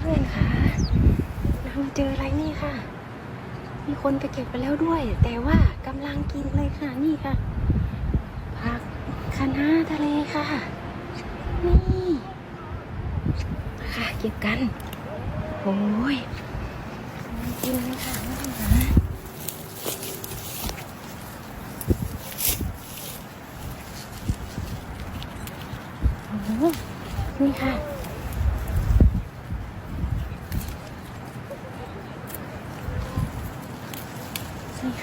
เพื่อนๆค่ะเรามาเจออะไรนี่ค่ะ มีคนไปเก็บไปแล้วด้วย แต่ว่ากำลังกินเลยค่ะนี่ค่ะผักคะน้าทะเลค่ะ นี่ค่ะเก็บกันโอ้ยกินเลยค่ะไม่ต้องหาโอ้นี่ค่ะ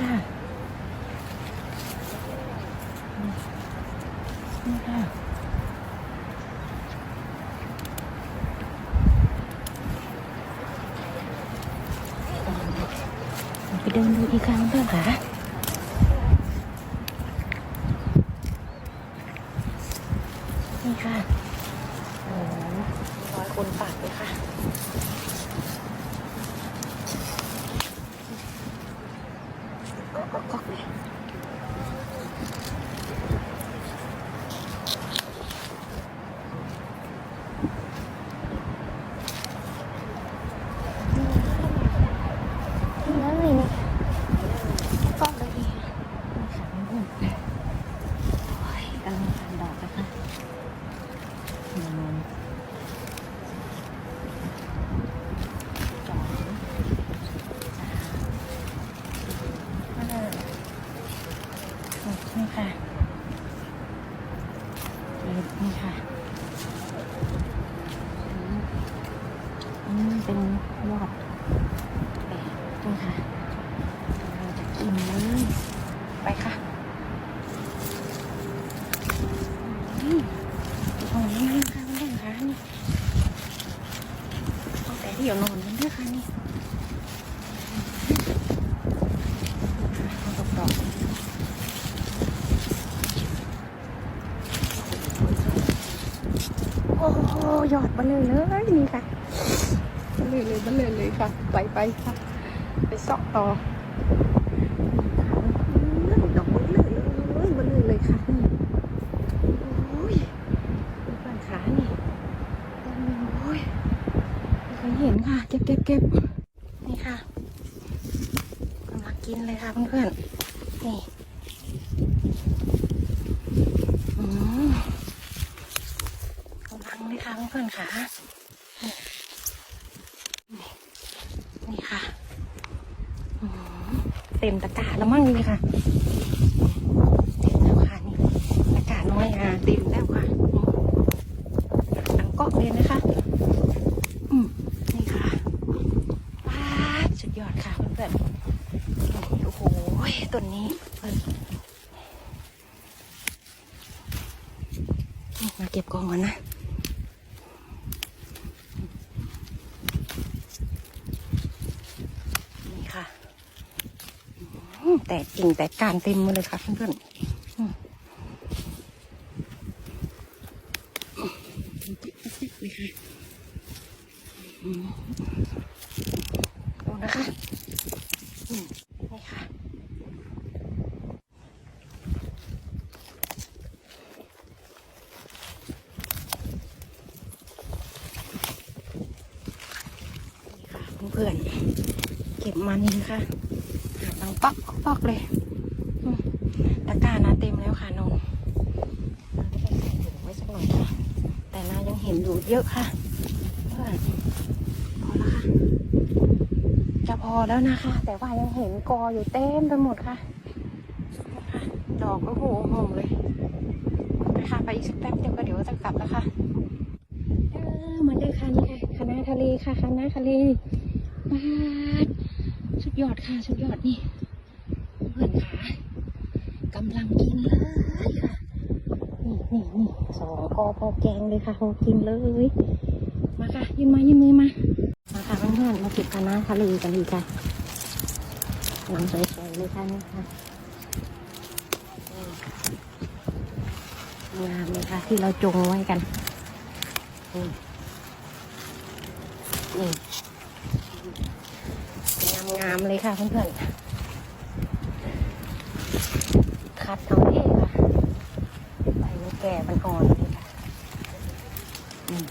ค่ะนี่ค่ะไปเดินดูอีกครั้งเพื่อนค่ะนี่ค่ะโอ้ร้อยคนปากเลยค่ะ ก็ก็ก็เลยเลยนี่ก็เลยนี่ค่ะเพื่อนโอ้ยกำลังทานดอกนะคะหนึ่งสองสามห้าหกนี่ค่ะเจ็ดนี่ค่ะอืมอันนี้ เป็นยอดแปดนี่ค่ะเราจะกินเลยไปค่ะอืมโอ้ยนี่ค่ะเพื่อนๆค่ะนี่เอาแต่ที่อยู่นอนนั่นด้วยค่ะนี่เอาดอกดอกโอ้โหยอดมาเลยเลยนี่ค่ะ มาเลยเลยมาเลยเลยค่ะ ไปไปค่ะ ไปเสาะต่อดอกเบลเลยเลยเบลเลยเลยค่ะนี่โอ้ยดูบ้านขานี่โอ้ยไม่เคยเห็นค่ะ เก็บเก็บเก็บนี่ค่ะกำลังกินเลยค่ะเพื่อนๆนี่อืมกำลังเลยค่ะเพื่อนๆค่ะ นี่ค่ะอืมเต็มตะกร้าแล้วมั่งนี่ค่ะเต็มแล้วค่ะนี่อากาศน้อยอะเต็มแล้วค่ะหนังเกาะเลยนะคะอืมนี่ค่ะว้าดสุดยอดค่ะเพื่อนๆโอ้โหต้นนี้เพิ่นนี่มาเก็บกองก่อนนะนี่ค่ะอืม แต่กิ่งแต่การเต็มหมาเลยค่ะเพื่อนๆอืมนี่ค่ะดูนะคะนี่ค่ะเพื่อนๆเก็บมันนะคะ หนังป๊อกป๊อกเลยตะกร้านาเต็มแล้วค่ะนงไปใส่ถุงไว้สักหน่อยค่ะ แต่นายังเห็นอยู่เยอะค่ะเพื่อนพอแล้วค่ะ จะพอแล้วนะคะ แต่ว่ายังเห็นกออยู่เต็มไปหมดค่ะดอกก็โหหอมเลยนะคะไปอีกสักแป๊บเดียวก็เดี๋ยวจะกลับแล้วค่ะมาเลยค่ะนี่ค่ะคณะทะเลค่ะคณะทะเลบาด ยอดค่ะสุดยอดนี่เพื่อนค่ะกำลังกินเลยค่ะนี่นี่นี่สองกอพอแกงเลยค่ะพอกินเลย มาค่ะยืนมายืนมือมา มาค่ะเพื่อนๆมาเก็บคณะทะเลกันดีค่ะหลังสวยๆเลยค่ะนี่ค่ะงามเลยค่ะที่เราจงไว้กันนี่นี่ งามเลยค่ะเพื่อนๆคัดเอาเองค่ะใบมันแก่มันอ่อนเลยค่ะอืม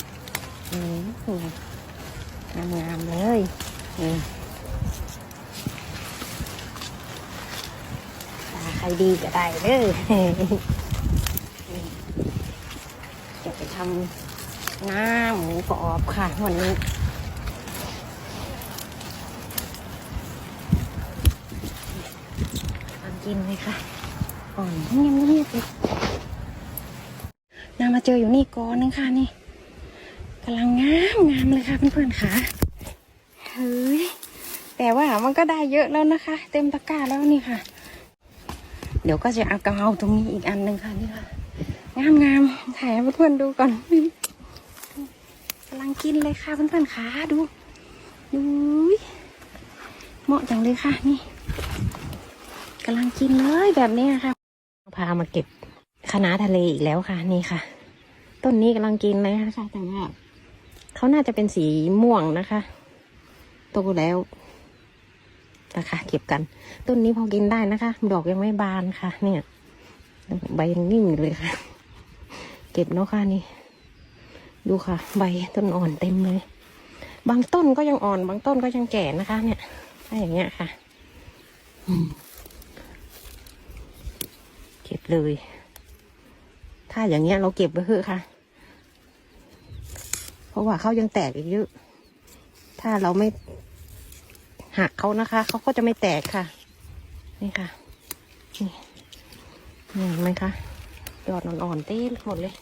อืมอืมงามเลยนี่ตาใครดีก็ได้เด้อจะไปทำน้ำหมูกรอบค่ะวันนี้ ทำ กินเลยค่ะอ่อนเงียบเงียบเลยนามาเจออยู่นี่ก้อนนึงค่ะนี่กำลังงามงามเลยค่ะเพื่อนๆค่ะเฮ้ยแต่ว่ามันก็ได้เยอะแล้วนะคะ เต็มตะกร้าแล้วนี่ค่ะ เดี๋ยวก็จะเอากระเอาตรงนี้อีกอันหนึ่งค่ะนี่ค่ะงามงามๆถ่ายให้เพื่อนๆดูก่อนกำลังกินเลยค่ะเพื่อนๆค่ะดูดูเหมาะจังเลยค่ะนี่ กำลังกินเลยแบบนี้ค่ะ พามาเก็บคณะทะเลอีกแล้วค่ะ นี่ค่ะ ต้นนี้กำลังกินเลยนะคะแต่ว่าเขาน่าจะเป็นสีม่วงนะคะโตแล้วนะคะเก็บกัน ต้นนี้พอกินได้นะคะ ดอกยังไม่บานค่ะ เนี่ย ใบยังนิ่มอยู่เลยค่ะ เก็บเนาะค่ะนี่ ดูค่ะ ใบต้นอ่อนเต็มเลย บางต้นก็ยังอ่อน บางต้นก็ยังแก่นะคะ เนี่ยถ้าอย่างเงี้ยค่ะ ก็บเลย ถ้าอย่างเงี้ยเราเก็บไว้เถอะค่ะ เพราะว่าเขายังแตกอีกเยอะ ถ้าเราไม่หักเขานะคะ เขาก็จะไม่แตกค่ะ นี่ค่ะ นี่นี่เห็นไหมคะยอดอ่อนๆเต้หมดเลย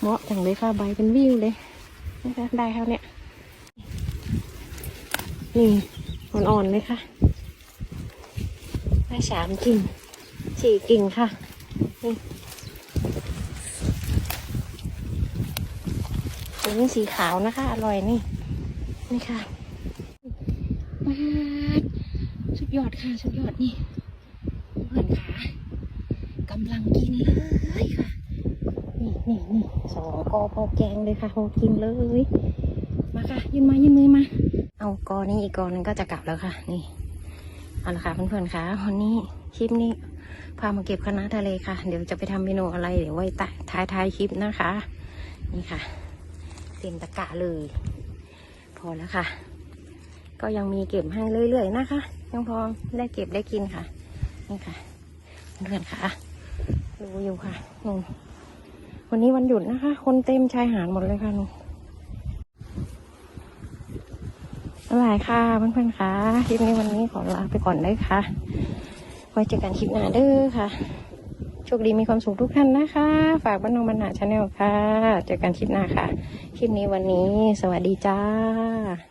เหมาะจังเลยค่ะใบเป็นวิวเลยนะคะได้ครับเนี่ยนี่อ่อนๆเลยค่ะ ได้สามกิ่งสี่กิ่งค่ะ นี่ตัวนี้สีขาวนะคะ อร่อยนี่ นี่ค่ะมาดสุดยอดค่ะ สุดยอดนี่เพื่อนค่ะกำลังกินเลยค่ะ นี่นี่นี่สองกอพอแกงเลยค่ะพอกินเลย มาค่ะ ยืนมา ยืนมือมา เอากอนี้อีกกอหนึงก็จะกลับแล้วค่ะ นี่ เอาละค่ะเพื่อนๆค่ะวันนี้คลิปนี้พามาเก็บคณะทะเลค่ะ เดี๋ยวจะไปทำเมนูอะไรเดี๋ยวไว้ใต้ท้ายท้ายคลิปนะคะ นี่ค่ะ เต็มตะกร้าเลย พอแล้วค่ะ ก็ยังมีเก็บให้เรื่อยๆนะคะ ยังพอได้เก็บได้กินค่ะ นี่ค่ะเพื่อนๆค่ะดูอยู่ค่ะนูวันนี้วันหยุดนะคะ คนเต็มชายหาดหมดเลยค่ะนู นอะไรค่ะเพื่อนๆค่ะคลิปนี้วันนี้ขอลาไปก่อนเลยค่ะ ไว้เจอกันคลิปหน้าเด้อค่ะ โชคดีมีความสุขทุกท่านนะคะ ฝากบ้านนองบรรณาชาแนลค่ะ เจอกันคลิปหน้าค่ะ คลิปนี้วันนี้ สวัสดีจ้า